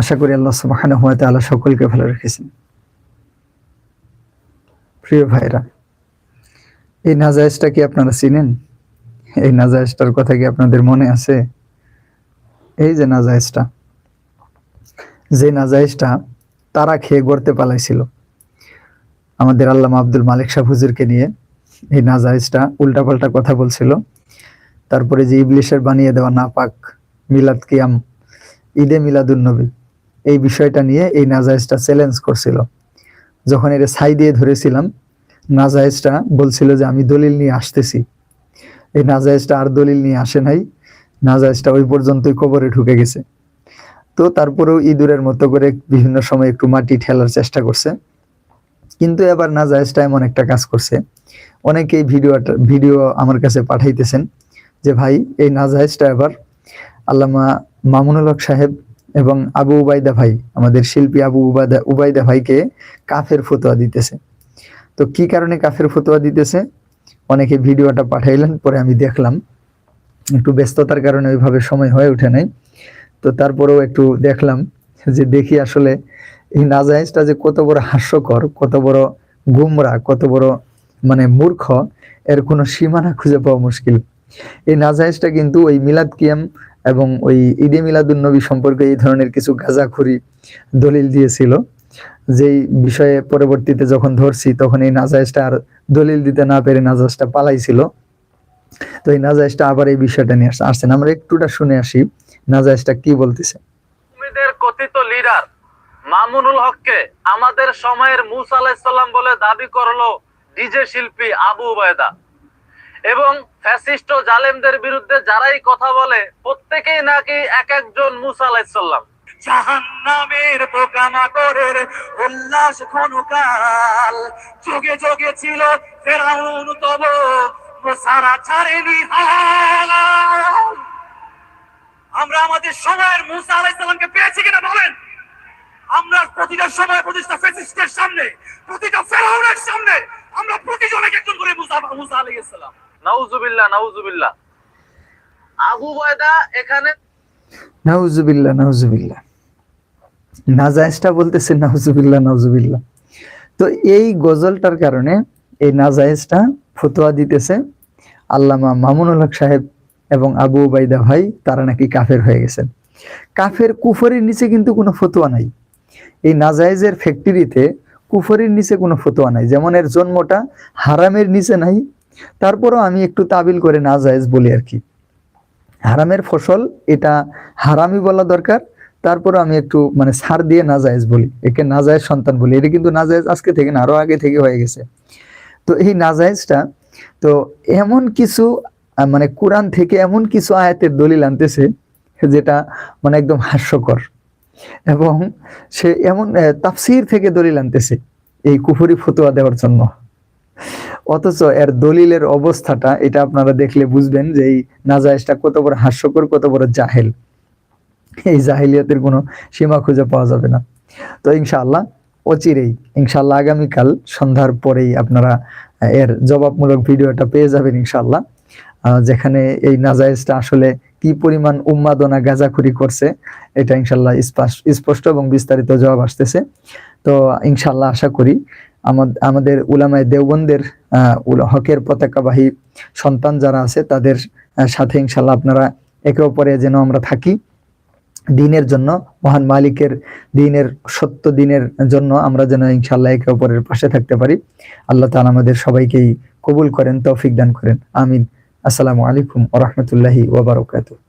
আশা করি আল্লাহ সুবহানাহু ওয়া তাআলা সকলকে ভালো রেখেছেন। প্রিয় ভাইরা, এই নাজায়েজটা কি আপনারা চিনেন? এই নাজায়েজটার কথা কি আপনাদের মনে আছে? এই যে নাজায়েজটা যে নাজায়েজটা তারা খেয়ে গড়তে পালাইছিল। আমাদের আল্লামা আব্দুল মালিক শাহ হুজুরকে নিয়ে এই নাজায়েজটা উল্টাপাল্টা কথা বলছিল। তারপরে যে ইবলিশের বানিয়ে দেওয়া নাপাক মিলাদ কিয়াম, ঈদে মিলাদুন নবী এই বিষয়টা নিয়ে এই নাজায়েজটা চ্যালেঞ্জ করছিল। যখন এটা ছাই দিয়ে ধরেছিলাম, নাজায়েজটা বলছিল যে, আমি দলিল নিয়ে আসতেছি। এই নাজায়েজটা আর দলিল নিয়ে আসে নাই। নাজায়েজটা ওই পর্যন্তই কবরে ঢুকে গেছে। তো তারপরেও ইঁদুরের মতো করে বিভিন্ন সময় একটু মাটি ঠেলার চেষ্টা করছে। কিন্তু এবার নাজায়েজটা এমন একটা কাজ করছে। অনেকেই ভিডিওটা, ভিডিও আমার কাছে পাঠাইতেছেন যে, ভাই, এই নাজায়েজটা এবার আল্লামা মামুনুল হক সাহেব এবং আবু উবাইদা ভাই, আমাদের শিল্পী আবু উবাইদা উবাইদা ভাইকে কাফের ফতোয়া দিতেছে। তো কি কারণে কাফের ফতোয়া দিতেছে? অনেকে ভিডিওটা পাঠাইলেন, পরে আমি দেখলাম। একটু ব্যস্ততার কারণে ওইভাবে সময় হয়ে ওঠে নাই। তো তারপরেও একটু দেখলাম যে দেখি আসলে এই নাজায়েজটা যে কত বড় হাস্যকর, কত বড় গুমরা, কত বড় মানে মূর্খ, এর কোনো সীমানা খুঁজে পাওয়া মুশকিল। এই নাজায়েজটা কিন্তু ওই মিলাদ কিয়াম এবং ওই ঈদে মিলাদুন নবী সম্পর্কে এই ধরনের কিছু গাজাখুরি দলিল দিয়েছিল। যেই বিষয়ে পরবর্তীতে যখন ধরছি, তখন এই নাজায়েজটা আর দলিল দিতে না পেরে নাজাজটা পালাইছিল। তো এই নাজায়েজটা আবার এই বিষয়টা নিয়ে আসছেন। আমরা একটুটা শুনে আসি নাজায়েজটা কি বলতেছে। কথিত লিডার মামুনুল হককে আমাদের সময়ের মুসা আলাইসাল্লাম বলে দাবি করল ডিজে শিল্পী আবু উবায়দা। এবং ফ্যাসিস্ট জালেমদের বিরুদ্ধে যারাই কথা বলে, প্রত্যেকেই নাকি এক একজন মুসা আলাইসাল্লাম জাহান্নামের পোকামাকড়ের উল্লাস ক্ষণকাল। যোগে যোগে ছিল ফেরাউন, তব সারা ছাড়েনি আমরা আমাদের সময়ের মুসা আলাইসাল্লামকে পেয়েছি কিনা বলেন? আমরা প্রতিটা সময় প্রতিটা ফেসিস্টের সামনে, প্রতিটা ফেরাউনের সামনে, আমরা প্রতিজন এক একজন করে মুসা মুসা আলাইহিসসালাম নাউজুবিল্লাহ নাউজুবিল্লাহ। আবু বয়দা এখানে নাউজুবিল্লাহ নাউজুবিল্লাহ। নাজায়েজটা বলতেছে তো এই গজলটার কারণে এই ফতোয়া দিতেছে আল্লামা মামুনুল হক সাহেব এবং আবু ভাই, তারা নাকি কাফের হয়ে গেছেন। কাফের কুফরের নিচে কিন্তু কোনো ফতোয়া নাই। এই নাজায়েজের ফ্যাক্টরিতে কুফরের নিচে কোনো ফতোয়া নাই। যেমন এর জন্মটা হারামের নিচে নাই তারপরও আমি একটু তাবিল করে না নাজায়েজ বলি আর কি। হারামের ফসল, এটা হারামি বলা দরকার। তারপর আমি একটু মানে ছাড় দিয়ে নাজায়েজ বলি, একে নাজায়েজ সন্তান বলি। এটা কিন্তু নাজায়েজ আজকে থেকে না, আরও আগে থেকে হয়ে গেছে। তো এই নাজায়েজটা তো এমন কিছু মানে কোরআন থেকে এমন কিছু আয়াতের দলিল আনতেছে, যেটা মানে একদম হাস্যকর। এবং সে এমন তাফসীর থেকে দলিল আনতেছে, এই কুফরি ফতোয়া দেওয়ার জন্য। অথচ এর দলিলের অবস্থাটা, এটা আপনারা দেখলে বুঝবেন যে এই নাজায়েজটা কত বড় হাস্যকর, কত বড় জাহেল। এই জাহিলিয়াতের কোনো সীমা খুঁজে পাওয়া যাবে না। তো ইনশাআল্লাহ অচিরেই, ইনশাআল্লাহ আগামীকাল সন্ধ্যার পরেই আপনারা এর জবাবমূলক ভিডিওটা পেয়ে যাবেন ইনশাআল্লাহ। যেখানে এই নাজায়েজটা আসলে কি পরিমাণ উন্মাদনা গাজাখুরি করছে, এটা ইনশাআল্লাহ স্পাস- স্পষ্ট এবং বিস্তারিত জবাব আসতেছে। তো ইনশাআল্লাহ আশা করি আমাদের উলামায় দেওবন্দের হকের পতাকাবাহী সন্তান যারা আছে তাদের সাথে ইনশাল্লাহ আপনারা একে অপরে যেন আমরা থাকি। দিনের জন্য, মহান মালিকের দিনের, সত্য দিনের জন্য আমরা যেন ইনশাল্লাহ একে অপরের পাশে থাকতে পারি। আল্লাহ তাআলা আমাদের সবাইকেই কবুল করেন, তৌফিক দান করেন। আমিন। আসসালামু আলাইকুম ওয়া রাহমাতুল্লাহি ওয়া বারাকাতুহু।